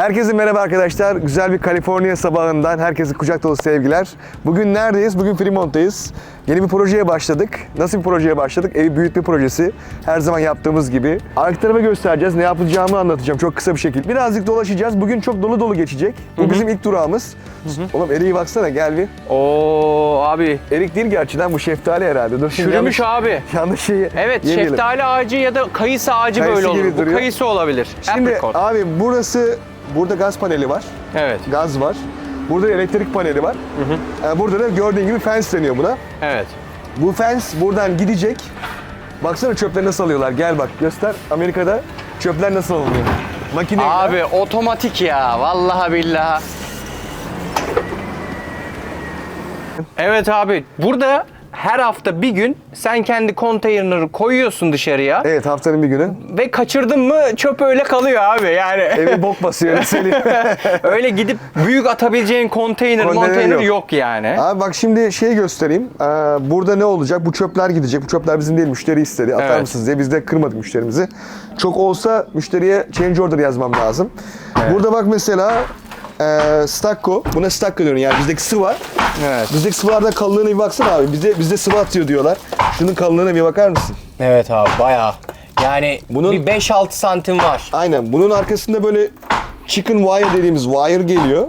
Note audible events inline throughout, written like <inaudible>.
Herkese merhaba arkadaşlar. Güzel bir Kaliforniya sabahından herkese kucak dolu sevgiler. Bugün neredeyiz? Bugün Fremont'tayız. Yeni bir projeye başladık. Nasıl bir projeye başladık? Evi büyütme projesi. Her zaman yaptığımız gibi. Arka tarafa göstereceğiz. Ne yapacağımı anlatacağım çok kısa bir şekilde. Birazcık dolaşacağız. Bugün çok dolu dolu geçecek. Bu bizim ilk durağımız. Oğlum Erik'e baksana gel bir. Oo abi. Erik değil gerçi lan bu şeftali herhalde. Dur şimdi Çürümüş yanlış, abi. <laughs> yanlış şeyi Evet yemeyelim. şeftali ağacı ya da kayısı ağacı Kayısı böyle olur. Bu duruyor. kayısı olabilir. Şimdi Apricot. abi burası burada gaz paneli var. Evet. Gaz var. Burada elektrik paneli var. Ee, burada da gördüğün gibi fence deniyor buna. Evet. Bu fence buradan gidecek. Baksana çöpleri nasıl alıyorlar. Gel bak göster. Amerika'da çöpler nasıl alınıyor. Makine Abi otomatik ya. Vallahi billahi. Evet abi. Burada her hafta bir gün sen kendi konteynerini koyuyorsun dışarıya Evet haftanın bir günü. ve kaçırdın mı çöp öyle kalıyor abi yani. Evi bok basıyor öyle söyleyeyim. <laughs> öyle gidip büyük atabileceğin konteyner, Konteyner yok. yok. yani. Abi bak şimdi şey göstereyim. Ee, burada ne olacak? Bu çöpler gidecek. Bu çöpler bizim değil. Müşteri istedi. Atar Evet. mısınız diye. Biz de kırmadık müşterimizi. Çok olsa müşteriye change order yazmam lazım. Burada bak mesela e, Stakko. Buna Stakko diyorum yani bizdeki sıva. Evet. Bizdeki sıvalarda kalınlığına bir baksana abi. Bizde, bizde sıva atıyor diyorlar. Şunun kalınlığına bir bakar mısın? Evet abi bayağı. Yani Bunun- bir 5-6 santim var. Aynen. Bunun arkasında böyle chicken wire dediğimiz wire geliyor.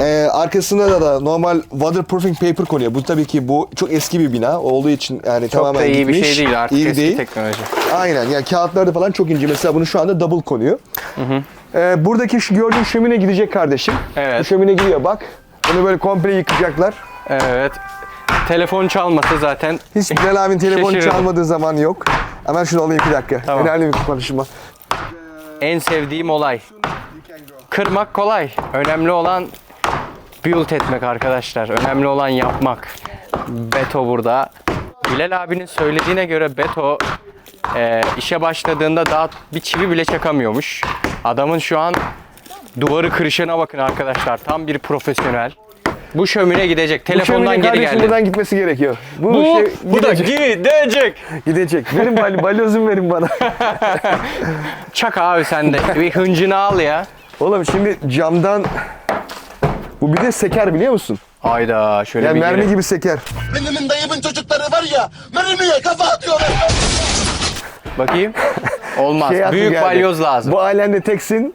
Ee, arkasında da, da normal waterproofing paper konuyor. Bu tabii ki bu çok eski bir bina olduğu için yani Çok tamamen da iyi bir gitmiş. şey değil artık İyi eski değil. teknoloji. Aynen yani kağıtlarda falan çok ince. Mesela bunun şu anda double konuyor. Ee, buradaki şu gördüğün şömine gidecek kardeşim. Evet. Bu şömine gidiyor bak. Bunu böyle komple yıkacaklar. Evet. Telefon çalması zaten. Hiç Bilal abinin <laughs> telefonu Şaşırırım. çalmadığı zaman yok. Hemen şunu alayım bir dakika. Tamam. Önemli bir konuşma. En sevdiğim olay. Kırmak kolay. Önemli olan build etmek arkadaşlar. Önemli olan yapmak. Beto burada. Bilal abinin söylediğine göre Beto e, işe başladığında daha bir çivi bile çakamıyormuş. Adamın şu an duvarı kırışına bakın arkadaşlar. Tam bir profesyonel. Bu şömine gidecek. Bu Telefondan geri geldi. buradan gitmesi gerekiyor. Bu, Bu, şey bu da gidecek. gidecek. Verin bal <laughs> balyozumu verin bana. <laughs> Çak abi sen de. Bir hıncını al ya. Oğlum şimdi camdan bu bir de seker biliyor musun? Hayda şöyle Yani bir mermi gibi seker. Benim dayımın çocukları var ya mermiye kafa atıyor. Bakayım. Olmaz. Şey Büyük geldi. balyoz lazım. Bu alemde teksin.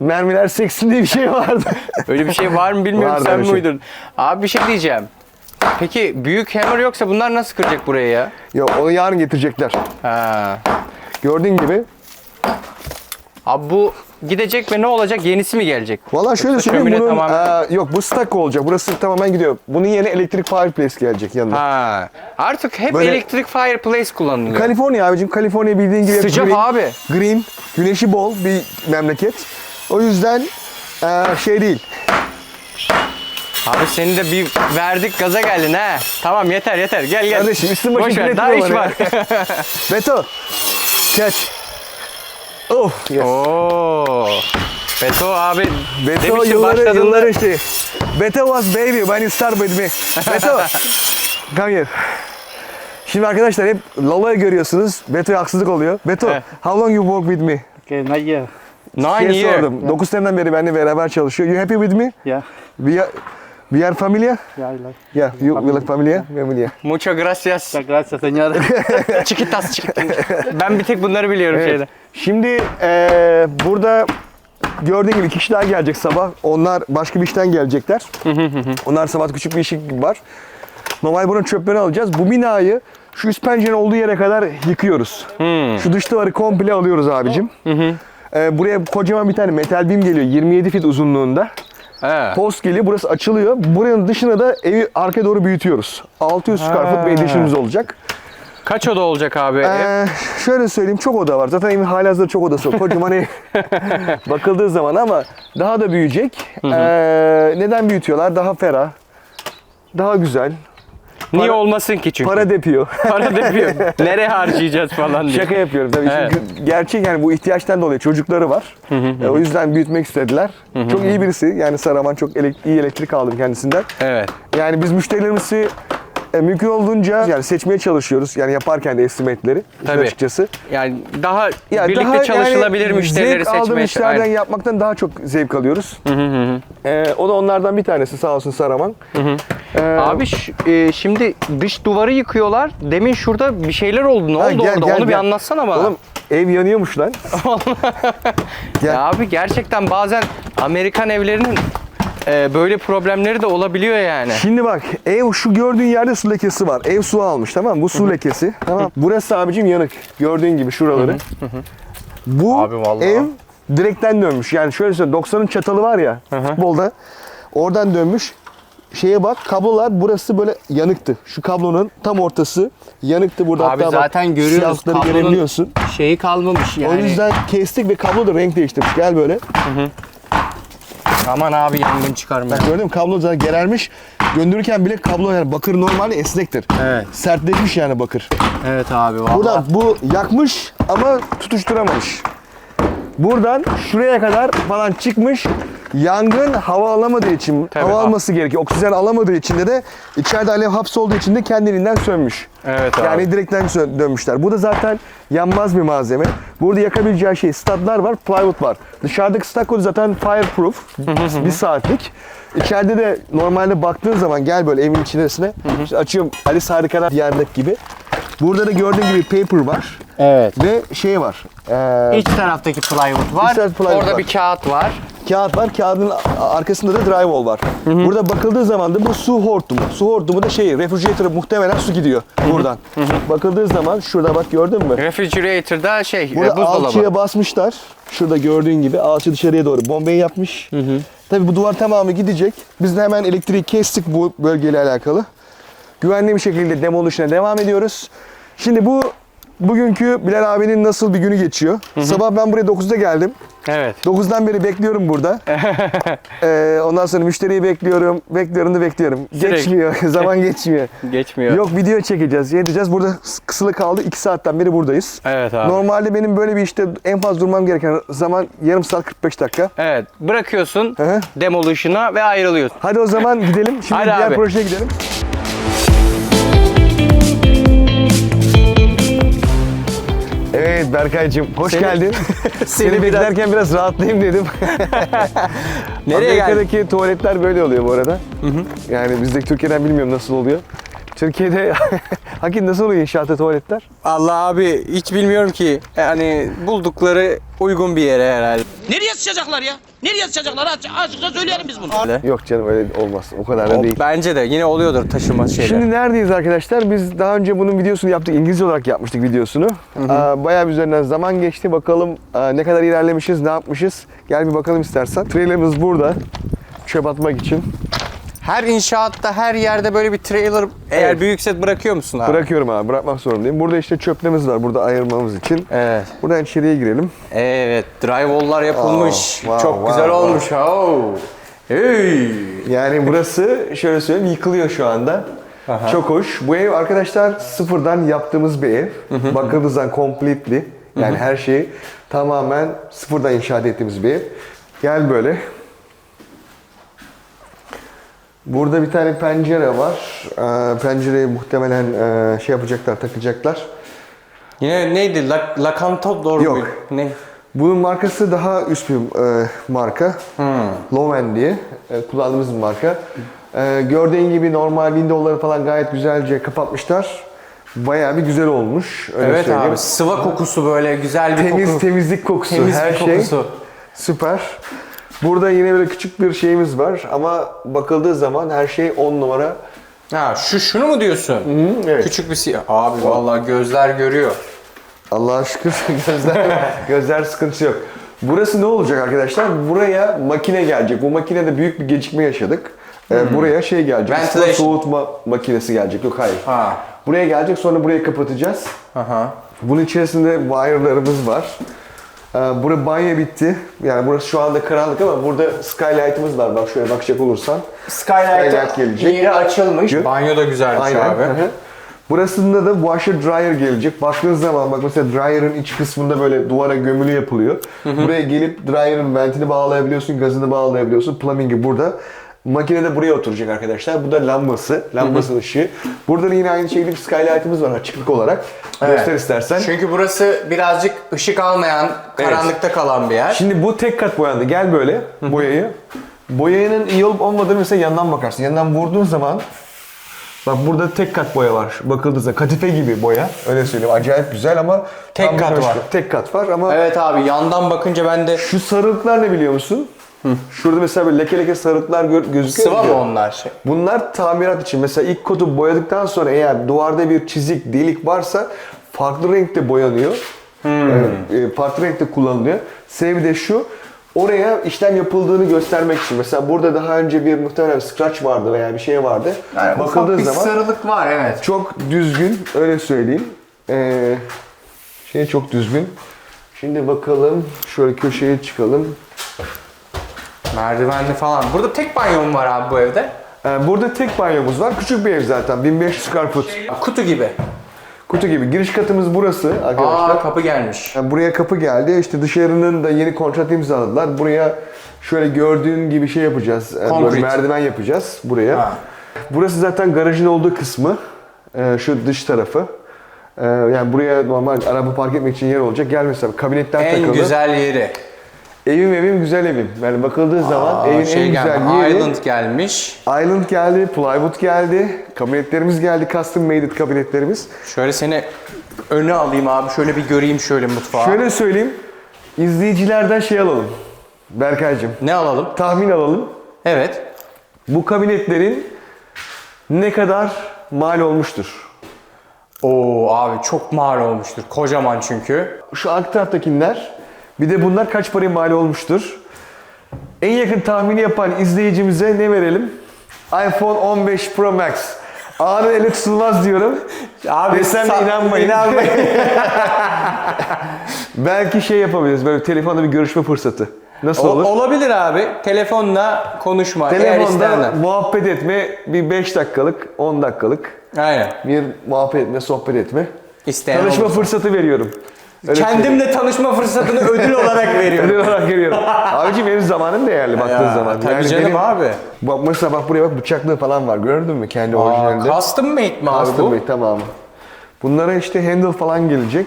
Mermiler seksin diye bir şey vardı. Öyle bir şey var mı bilmiyorum Vardı sen öyle mi şey. uydurdun? Abi bir şey diyeceğim. Peki büyük hammer yoksa bunlar nasıl kıracak burayı ya? ya onu yarın getirecekler. Ha. Gördüğün gibi. Abi bu gidecek ve ne olacak? Yenisi mi gelecek? Valla şöyle Yoksa söyleyeyim şömine bunun tamamen- eee, yok bu stack olacak. Burası tamamen gidiyor. Bunun yerine elektrik fireplace gelecek yanına. Ha. Artık hep Böyle- elektrik fireplace kullanılıyor. Kaliforniya abicim. Kaliforniya bildiğin gibi Sıcak green, abi. Green, güneşi bol bir memleket. O yüzden eee, şey değil. Abi seni de bir verdik gaza geldin ha. Tamam yeter yeter gel gel. Kardeşim, üstün başın Boş ver daha iş var. <laughs> Beto. Catch. Oh yes. Oo. Beto abi Beto demiştim yılları, başladığında yılların şeyi. Beto was baby when you start with me. Beto. <laughs> Come here. Şimdi arkadaşlar hep Lala'yı görüyorsunuz. Beto'ya haksızlık oluyor. Beto, Evet. how long you work with me? Okay, not yet. nine Şey year. sordum. 9 seneden beri benimle beraber çalışıyor. You happy with me? Yeah, We are, we are familia? yeah, I like. Yeah, you we like familia? Familia. Mucho gracias. Muchas gracias, señor. <laughs> Chiquitas chiquitas. ben bir tek bunları biliyorum Evet. şeyde. Şimdi eee, burada gördüğün gibi iki kişi daha gelecek sabah. Onlar başka bir işten gelecekler. Onlar sabah küçük bir işi var. Normal buranın çöplerini alacağız. Bu binayı şu üst pencerenin olduğu yere kadar yıkıyoruz. Şu dış duvarı komple alıyoruz abicim. Eee, buraya kocaman bir tane metal bim geliyor 27 fit uzunluğunda. He. Post geliyor burası açılıyor. Buranın dışına da evi arkaya doğru büyütüyoruz. 600 square foot bir addition'ımız olacak. Kaç oda olacak abi? Ee, şöyle söyleyeyim çok oda var. Zaten evin halihazırda çok odası var. Kocaman ev <laughs> bakıldığı zaman ama daha da büyüyecek. Ee, neden büyütüyorlar? Daha ferah. Daha güzel. Niye para- olmasın ki çünkü? Para depiyor. <laughs> Para depiyor. <laughs> Nereye harcayacağız falan diye. Şaka yapıyorum tabii. Evet. Çünkü gerçek yani bu ihtiyaçtan dolayı çocukları var. Ee, o yüzden büyütmek istediler. Çok iyi birisi. Yani Saraman çok elek- iyi elektrik aldım kendisinden. Evet. Yani biz müşterilerimizi E, mümkün olduğunca yani seçmeye çalışıyoruz. Yani yaparken de estimate'leri Tabii. açıkçası. Yani daha Ya birlikte daha çalışılabilir yani müşterileri zevk aldığım seçmeye işlerden Aynen. yapmaktan daha çok zevk alıyoruz. E, o da onlardan bir tanesi sağ olsun Saraman. E, Abi ş- e, şimdi dış duvarı yıkıyorlar. Demin şurada bir şeyler oldu. Ne ha, oldu gel, orada? gel, Onu bir gel. anlatsana bana. Oğlum ev yanıyormuş lan. <laughs> <laughs> Ya abi gerçekten bazen Amerikan evlerinin e, böyle problemleri de olabiliyor yani. Şimdi bak ev şu gördüğün yerde su lekesi var. Ev su almış tamam mı? Bu su lekesi. Tamam. Burası abicim yanık. Gördüğün gibi şuraları. Bu Abi vallahi. ev direkten dönmüş. Yani şöyle söyleyeyim 90'ın çatalı var ya futbolda. Oradan dönmüş. Şeye bak kablolar burası böyle yanıktı. Şu kablonun tam ortası yanıktı burada Abi hatta bak, zaten görüyoruz siyahlıkları kablonun görebiliyorsun. şeyi kalmamış yani. O yüzden kestik ve kablo da renk değiştirmiş. Gel böyle. Aman abi yangın çıkarma. Bak gördün mü kablo zaten gerermiş. Döndürürken bile kablo yani bakır normalde esnektir. Evet. Sertleşmiş yani bakır. Evet abi vallahi. Burada bu yakmış ama tutuşturamamış. Buradan şuraya kadar falan çıkmış. Yangın hava alamadığı için, Tabii, hava ha. alması gerekiyor. Oksijen alamadığı için de de içeride alev hapsolduğu için de kendiliğinden sönmüş. Evet abi. Yani direkten sö- dönmüşler. Bu da zaten yanmaz bir malzeme. Burada yakabileceği şey statlar var, plywood var. Dışarıdaki stat zaten fireproof. bir saatlik. İçeride de normalde baktığın zaman gel böyle evin içerisine. İşte açıyorum Alice Harikalar Diyarındaki gibi. Burada da gördüğün gibi paper var. Evet. Ve şey var. Ee, İç taraftaki plywood var. İç plywood Orada var. bir kağıt var. kağıt var. Kağıdın arkasında da drywall var. Burada bakıldığı zaman da bu su hortumu. Su hortumu da şey, refrigerator'a muhtemelen su gidiyor buradan. Bakıldığı zaman şurada bak gördün mü? Refrigerator'da şey, e, Burada buzdolabı. alçıya basmışlar. Şurada gördüğün gibi alçı dışarıya doğru bombeyi yapmış. Tabii bu duvar tamamı gidecek. Biz de hemen elektriği kestik bu bölgeyle alakalı. Güvenli bir şekilde demolishine devam ediyoruz. Şimdi bu bugünkü Bilal abinin nasıl bir günü geçiyor. Sabah ben buraya 9'da geldim. Evet. 9'dan beri bekliyorum burada. <laughs> Ee, ondan sonra müşteriyi bekliyorum. Bekliyorum da bekliyorum. Sürekli. Geçmiyor. <laughs> Zaman <laughs> geçmiyor. Geçmiyor. Yok video çekeceğiz, edeceğiz. Burada kısılı kaldı. 2 saatten beri buradayız. Evet abi. Normalde benim böyle bir işte en fazla durmam gereken zaman yarım saat 45 dakika. Evet. Bırakıyorsun demolish'ına ve ayrılıyorsun. Hadi o zaman gidelim. Şimdi Hadi diğer abi. projeye gidelim. Evet Berkay'cığım hoş Seni- geldin. <laughs> Seni, <laughs> biraz- beklerken biraz rahatlayayım dedim. <laughs> Nereye geldin? Amerika'daki tuvaletler böyle oluyor bu arada. Yani bizdeki Türkiye'den bilmiyorum nasıl oluyor. Türkiye'de hakikaten nasıl oluyor inşaatta tuvaletler? Allah abi hiç bilmiyorum ki. Yani buldukları uygun bir yere herhalde. Nereye sıçacaklar ya? Nereye sıçacaklar? Açık, açıkça söyleyelim biz bunu. Yok canım öyle olmaz. O kadar da O- değil. Bence de yine oluyordur taşıma şeyler. Şimdi neredeyiz arkadaşlar? Biz daha önce bunun videosunu yaptık. İngilizce olarak yapmıştık videosunu. Aa, bayağı bir üzerinden zaman geçti. Bakalım aa, ne kadar ilerlemişiz, ne yapmışız. Gel bir bakalım istersen. Trailerımız burada. Çöp atmak için. Her inşaatta her yerde böyle bir trailer eğer büyükse bırakıyor musun abi? Bırakıyorum abi. Bırakmak zorundayım. Burada işte çöplerimiz var. Burada ayırmamız için. Evet. Buradan içeriye girelim. Evet, drywall'lar yapılmış. Oh, wow, Çok wow, güzel wow. olmuş. Oh. Hey. Yani burası şöyle söyleyeyim yıkılıyor şu anda. Çok hoş. Bu ev arkadaşlar sıfırdan yaptığımız bir ev. Bakıldığı zaman completely. Yani her şeyi tamamen sıfırdan inşaat ettiğimiz bir ev. Gel böyle. Burada bir tane pencere var. Ee, pencereyi muhtemelen e, şey yapacaklar, takacaklar. Yine neydi? La, La Cantador Yok. muydu? Ne? Bunun markası daha üst bir e, marka. Loven diye e, kullandığımız bir marka. E, gördüğün gibi normal windowları falan gayet güzelce kapatmışlar. Bayağı bir güzel olmuş. Öyle Evet söyleyeyim. abi, sıva kokusu böyle güzel bir Temiz koku. temizlik kokusu, Temiz her bir şey kokusu. süper. Burada yine böyle küçük bir şeyimiz var ama bakıldığı zaman her şey 10 numara. Ha, şu şunu mu diyorsun? evet. Küçük bir siyah. Abi vallahi gözler görüyor. Allah'a şükür <laughs> gözler, gözler sıkıntısı yok. Burası ne olacak arkadaşlar? Buraya makine gelecek. Bu makinede büyük bir gecikme yaşadık. Ee, buraya şey gelecek. Hmm. Ventilation. soğutma makinesi gelecek. Yok hayır. Ha. Buraya gelecek sonra burayı kapatacağız. Aha. Bunun içerisinde wire'larımız var. Ee, Burada banyo bitti. Yani burası şu anda karanlık ama burada skylight'ımız var. Bak şöyle bakacak olursan. Skylight Skylight gelecek. yeri açılmış. Banyo da güzelmiş Aynen. abi. Hı hı. Burasında da washer dryer gelecek. Baktığın zaman bak mesela dryer'ın iç kısmında böyle duvara gömülü yapılıyor. Buraya gelip dryer'ın ventini bağlayabiliyorsun, gazını bağlayabiliyorsun. Plumbing'i burada. Makine de buraya oturacak arkadaşlar. Bu da lambası, lambasının ışığı. Burada da yine aynı şekilde bir skylight'ımız var açıklık olarak. Göster istersen. Çünkü burası birazcık ışık almayan, karanlıkta kalan bir yer. Şimdi bu tek kat boyandı. Gel böyle boyayı. Boyanın iyi olup olmadığını mesela yandan bakarsın. Yandan vurduğun zaman Bak burada tek kat boya var. Bakıldığı zaman kadife gibi boya. Öyle söyleyeyim. Acayip güzel ama Tek tam kat var. Tek kat var ama Evet abi yandan bakınca ben de şu sarılıklar ne biliyor musun? Şurada mesela böyle leke leke sarılıklar gör- gözüküyor. sıva mı onlar şey? Bunlar tamirat için. Mesela ilk kotu boyadıktan sonra eğer duvarda bir çizik, delik varsa farklı renkte boyanıyor. Ee, e, farklı renkte kullanılıyor. Sebebi de şu, oraya işlem yapıldığını göstermek için. Mesela burada daha önce bir muhtemelen bir scratch vardı veya bir şey vardı. Bakıldığı bir zaman sarılık var evet. çok düzgün, öyle söyleyeyim. Ee, şey çok düzgün. Şimdi bakalım, şöyle köşeye çıkalım. Merdivenli falan. Burada tek banyo mu var abi bu evde? Ee, burada tek banyomuz var. Küçük bir ev zaten. 1500 square foot. Kutu gibi. Kutu gibi. Giriş katımız burası arkadaşlar. Aa kapı gelmiş. Yani buraya kapı geldi. İşte dışarının da yeni kontrat imzaladılar. Buraya şöyle gördüğün gibi şey yapacağız. Yani Konkrit. böyle merdiven yapacağız buraya. Ha. Burası zaten garajın olduğu kısmı. Ee, şu dış tarafı. Ee, yani buraya normal araba park etmek için yer olacak. Gel mesela kabinetler En takılı. güzel yeri. Evim evim güzel evim. Yani bakıldığı zaman Aa, evin şey en güzel geldi. yeri. Island gelmiş. Island geldi, plywood geldi, kabinetlerimiz geldi, custom made kabinetlerimiz. Şöyle seni öne alayım abi. Şöyle bir göreyim şöyle mutfağı. Şöyle söyleyeyim, izleyicilerden şey alalım. Berkaycığım, Ne alalım? tahmin alalım. Evet. Bu kabinetlerin ne kadar mal olmuştur? Oo abi çok mal olmuştur. Kocaman çünkü. Şu alt taraftakiler, bir de bunlar kaç paraya mal olmuştur? En yakın tahmini yapan izleyicimize ne verelim? iPhone 15 Pro Max. Ağrı eli tutulmaz diyorum. Abi Desem de sa- inanmayın. inanmayın. <laughs> Belki şey yapabiliriz, böyle telefonda bir görüşme fırsatı. Nasıl olur? olabilir abi. Telefonla konuşma. Telefonda muhabbet etme, bir 5 dakikalık, 10 dakikalık Aynen. bir muhabbet etme, sohbet etme. İsteyen Tanışma olursa. fırsatı veriyorum. Öyle. Kendimle tanışma fırsatını <laughs> ödül olarak veriyorum. Ödül olarak veriyorum. Abicim benim zamanım değerli baktığın Ya, zaman. tabii canım benim- abi. Bak mesela bak buraya bak bıçaklığı falan var gördün mü kendi Aa, orijinalinde. custom made mi abi Custom bu? made, tamamı. Bunlara işte handle falan gelecek.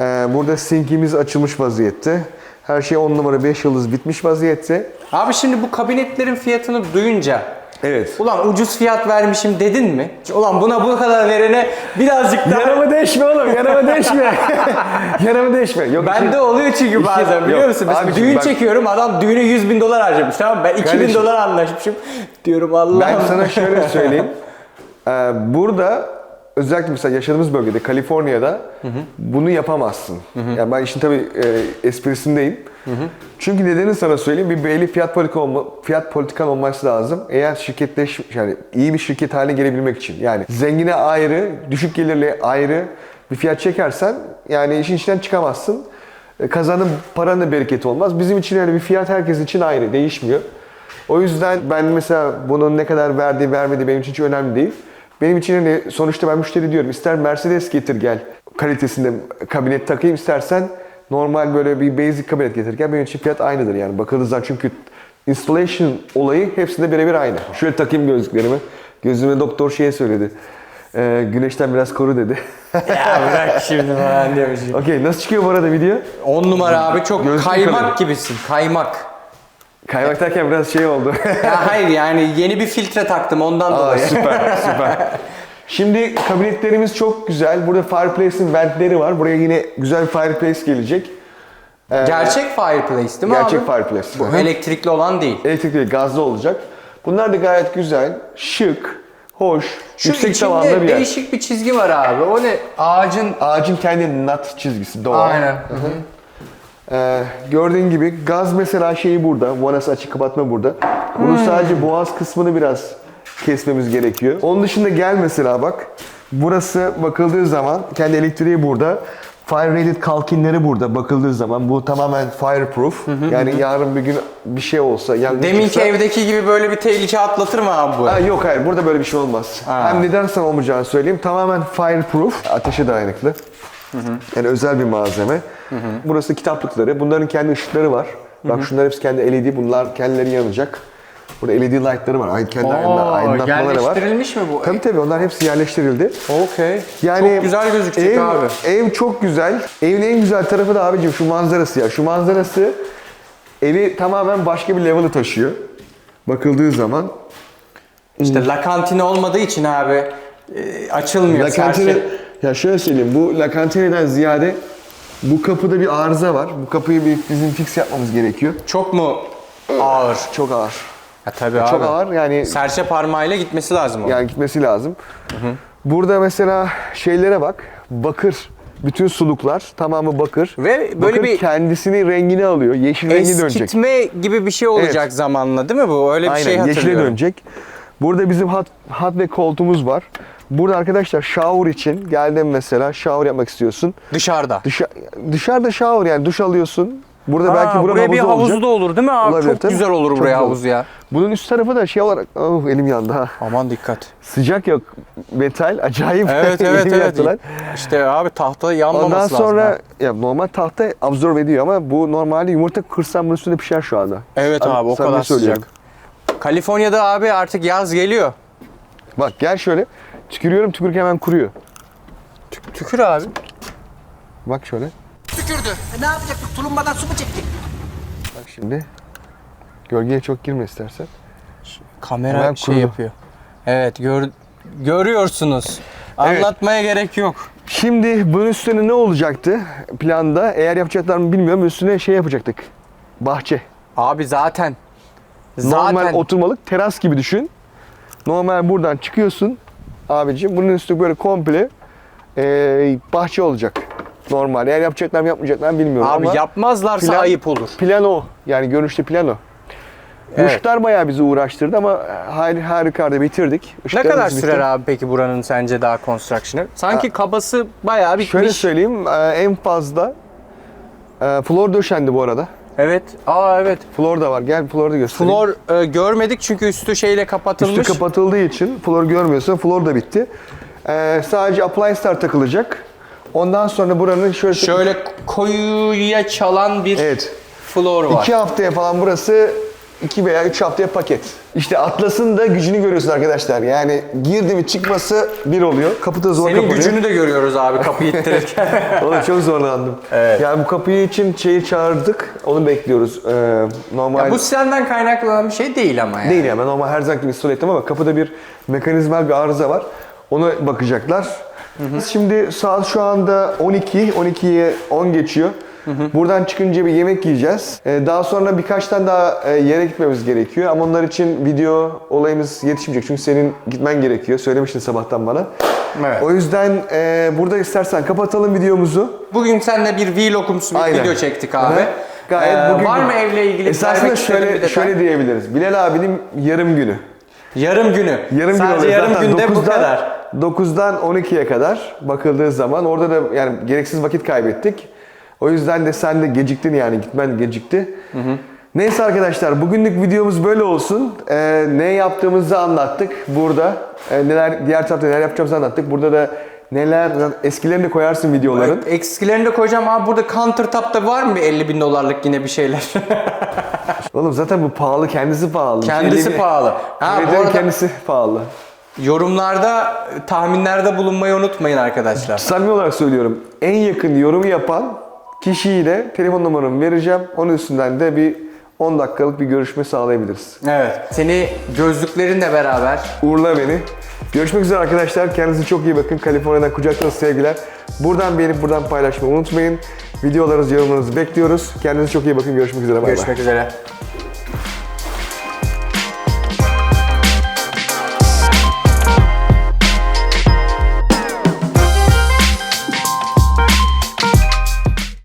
Ee, burada sinkimiz açılmış vaziyette. Her şey 10 numara 5 yıldız bitmiş vaziyette. Abi şimdi bu kabinetlerin fiyatını duyunca Evet. Ulan ucuz fiyat vermişim dedin mi? Ulan buna bu kadar verene birazcık daha... Yanımı değişme oğlum, yanımı <laughs> değişme. yanımı değişme. Yok, Bende işin- oluyor çünkü bazen yok. biliyor musun? Mesela düğün bak- çekiyorum adam düğüne 100 bin dolar harcamış tamam? Ben 2000 Kardeşim. dolar anlaşmışım. Diyorum Allah'ım. Ben sana şöyle söyleyeyim. <laughs> Ee, burada özellikle mesela yaşadığımız bölgede Kaliforniya'da bunu yapamazsın. Yani ben işin tabii e, esprisindeyim. Çünkü nedenini sana söyleyeyim. Bir belli fiyat politika olma, fiyat politikan olması lazım. Eğer şirketleş yani iyi bir şirket haline gelebilmek için. Yani zengine ayrı, düşük gelirli ayrı bir fiyat çekersen yani işin içinden çıkamazsın. E, Kazanın paranın da bereketi olmaz. Bizim için yani bir fiyat herkes için ayrı, değişmiyor. O yüzden ben mesela bunun ne kadar verdiği vermediği benim için hiç önemli değil. Benim için hani sonuçta ben müşteri diyorum. İster Mercedes getir gel kalitesinde kabinet takayım istersen normal böyle bir basic kabinet getir gel. Benim için fiyat aynıdır yani bakıldığı zaman çünkü installation olayı hepsinde birebir aynı. Şöyle takayım gözlüklerimi. Gözüme doktor şeye söyledi. Ee, güneşten biraz koru dedi. ya bırak şimdi falan diyormuşum. <laughs> Okey nasıl çıkıyor bu arada video? 10 numara abi çok Gözlük kaymak kalemi. gibisin kaymak. Kaymak derken biraz şey oldu. Ya hayır yani yeni bir filtre taktım ondan Aa, dolayı. süper, <laughs> süper. Şimdi kabinetlerimiz çok güzel. Burada fireplace'in ventleri var. Buraya yine güzel bir fireplace gelecek. Ee, Gerçek fireplace değil mi Gerçek abi? fireplace. Bu Hı hı. elektrikli olan değil. Elektrikli değil, gazlı olacak. Bunlar da gayet güzel, şık, hoş, Şu yüksek tavanlı bir yer. değişik bir çizgi var abi. O ne? Ağacın Ağacın kendi nut çizgisi doğal. Aynen. Ee, gördüğün gibi gaz mesela şeyi burada. Vanası açık kapatma burada. Bunun Hmm. sadece boğaz kısmını biraz kesmemiz gerekiyor. Onun dışında gel mesela bak. Burası bakıldığı zaman kendi elektriği burada. Fire rated kalkinleri burada bakıldığı zaman. Bu tamamen fireproof. Yani yarın bir gün bir şey olsa. yangın Deminki evdeki gibi böyle bir tehlike atlatır mı abi bu? Ha, yok hayır burada böyle bir şey olmaz. Ha. Hem neden sana olmayacağını söyleyeyim. Tamamen fireproof. Ateşe dayanıklı. Yani özel bir malzeme. Burası kitaplıkları. Bunların kendi ışıkları var. Bak şunlar hepsi kendi LED. Bunlar kendileri yanacak. Burada LED light'ları var. Ay, kendi Oo, aydınlatmaları var. yerleştirilmiş mi bu? Tabii tabii onlar hepsi yerleştirildi. Okey. Yani Çok güzel gözükecek ev, abi. Ev çok güzel. Evin en güzel tarafı da abicim şu manzarası ya. Şu manzarası evi tamamen başka bir level'ı taşıyor. Bakıldığı zaman. İşte La Cantine olmadığı için abi e, açılmıyor. La Cantine, serçe. Ya şöyle söyleyeyim bu La Cantine'den ziyade bu kapıda bir arıza var. Bu kapıyı bir bizim fix yapmamız gerekiyor. Çok mu ağır? Çok ağır. Ya tabii abi. Çok ağır yani Serçe parmağıyla gitmesi lazım o. yani gitmesi lazım. Burada mesela şeylere bak. Bakır. Bütün suluklar tamamı bakır. Ve böyle bakır bir- kendisini rengini alıyor. Yeşil rengi dönecek. Eskitme gibi bir şey olacak Evet. zamanla değil mi bu? Öyle bir Aynen şey yeşile hatırlıyorum. dönecek. Burada bizim hat, hat ve koltuğumuz var. Burada arkadaşlar shower için geldin mesela shower yapmak istiyorsun. Dışarıda. Dışa, dışarıda shower yani duş alıyorsun. Burada Ha, belki buranın buraya bir havuzu havuzu olacak. da olur değil mi abi? Olabilir, Çok tabii. güzel olur Çok buraya güzel havuz ya. Bunun üst tarafı da şey olarak oh elim yandı ha. Aman dikkat. Sıcak yok. Metal acayip. Evet <laughs> evet evet. yaktılar. İşte abi tahta yanmaması Ondan lazım. sonra ha. ya normal tahta absorbe ediyor ama bu normalde yumurta kırsan bunun üstünde pişer şu anda. Evet Sam- abi o kadar söylüyorum. sıcak. Kaliforniya'da abi artık yaz geliyor. Bak gel şöyle. Tükürüyorum tükürük hemen kuruyor. Tükür abi. Bak şöyle. Tükürdü. E, ne yapacaktık? Tulumbadan su mu çektik? Bak şimdi. Gölgeye çok girme istersen. Kamera Hemen şey kurudu. yapıyor. Evet gör, görüyorsunuz. Anlatmaya gerek yok. Şimdi bunun üstüne ne olacaktı planda? Eğer yapacaklar mı bilmiyorum. Üstüne şey yapacaktık. Bahçe. Abi zaten Normal zaten oturmalık teras gibi düşün. Normal buradan çıkıyorsun abicim. Bunun üstü böyle komple eee, bahçe olacak. Normal. Eğer yapacaklar mı yapmayacaklar mı bilmiyorum abi ama yapmazlarsa plan- ayıp olur. plan o. Yani görünüşte plan o. Evet. ışıklar bayağı bizi uğraştırdı ama har harikarda bitirdik. Ne kadar sürer bitti. abi peki buranın sence daha construction'ı? Sanki kabası bayağı bitmiş. Şöyle söyleyeyim e, en fazla e, flor döşendi bu arada. Evet. Aa evet. Flor da var. Gel flor da göstereyim. Flor e, görmedik çünkü üstü şeyle kapatılmış. Üstü kapatıldığı için flor görmüyorsun. Flor da bitti. E, sadece appliance'lar takılacak. Ondan sonra buranın şöyle, Şöyle koyuya çalan bir evet flor var. iki haftaya falan burası iki veya üç haftaya paket. İşte Atlas'ın da gücünü görüyorsun arkadaşlar. Yani girdi mi çıkması bir oluyor. Kapı da zor Senin kapanıyor. gücünü de görüyoruz abi kapı ittirirken. <laughs> Oğlum çok zorlandım. Evet. Yani bu kapıyı için şeyi çağırdık. Onu bekliyoruz. Ee, normal bu senden kaynaklanan bir şey değil ama yani. değil yani. Normal her zaman gibi install ettim ama kapıda bir mekanizmal bir arıza var. Ona bakacaklar. Şimdi saat şu anda 12, 12'ye 10 geçiyor. Buradan çıkınca bir yemek yiyeceğiz. Ee, daha sonra birkaç tane daha e, yere gitmemiz gerekiyor. Ama onlar için video olayımız yetişmeyecek. Çünkü senin gitmen gerekiyor. Söylemiştin sabahtan bana. Evet. O yüzden e, burada istersen kapatalım videomuzu. Bugün seninle bir vlogumsu bir Aynen. video çektik abi. Hı. Gayet Ee, bugün var mı evle ilgili Esasında şöyle şöyle diyebiliriz. Bilal abinin yarım günü. Yarım günü. Yarım gün Sadece oluyor yarım zaten. günde bu 9'dan kadar. 9'dan 12'ye kadar bakıldığı zaman orada da yani gereksiz vakit kaybettik. O yüzden de sen de geciktin yani gitmen gecikti. Neyse arkadaşlar bugünlük videomuz böyle olsun. Ee, ne yaptığımızı anlattık burada. Ee, neler diğer tarafta neler yapacağımızı anlattık. Burada da neler eskilerini de koyarsın videoların. Eskilerini de koyacağım abi burada countertop'ta var mı 50 bin dolarlık yine bir şeyler? <laughs> Oğlum zaten bu pahalı kendisi pahalı. Kendisi Elli- pahalı. Ha, bu arada- kendisi pahalı. Yorumlarda tahminlerde bulunmayı unutmayın arkadaşlar. Samimi olarak söylüyorum. En yakın yorum yapan kişiyi de telefon numaramı vereceğim. Onun üstünden de bir 10 dakikalık bir görüşme sağlayabiliriz. Evet. Seni gözlüklerinle beraber Uğurla beni. Görüşmek üzere arkadaşlar. Kendinize çok iyi bakın. Kaliforniya'dan kucaktan sevgiler. Buradan beğenip buradan paylaşmayı unutmayın. Videolarınızı, yorumlarınızı bekliyoruz. Kendinize çok iyi bakın. Görüşmek üzere. Bay bay. görüşmek üzere.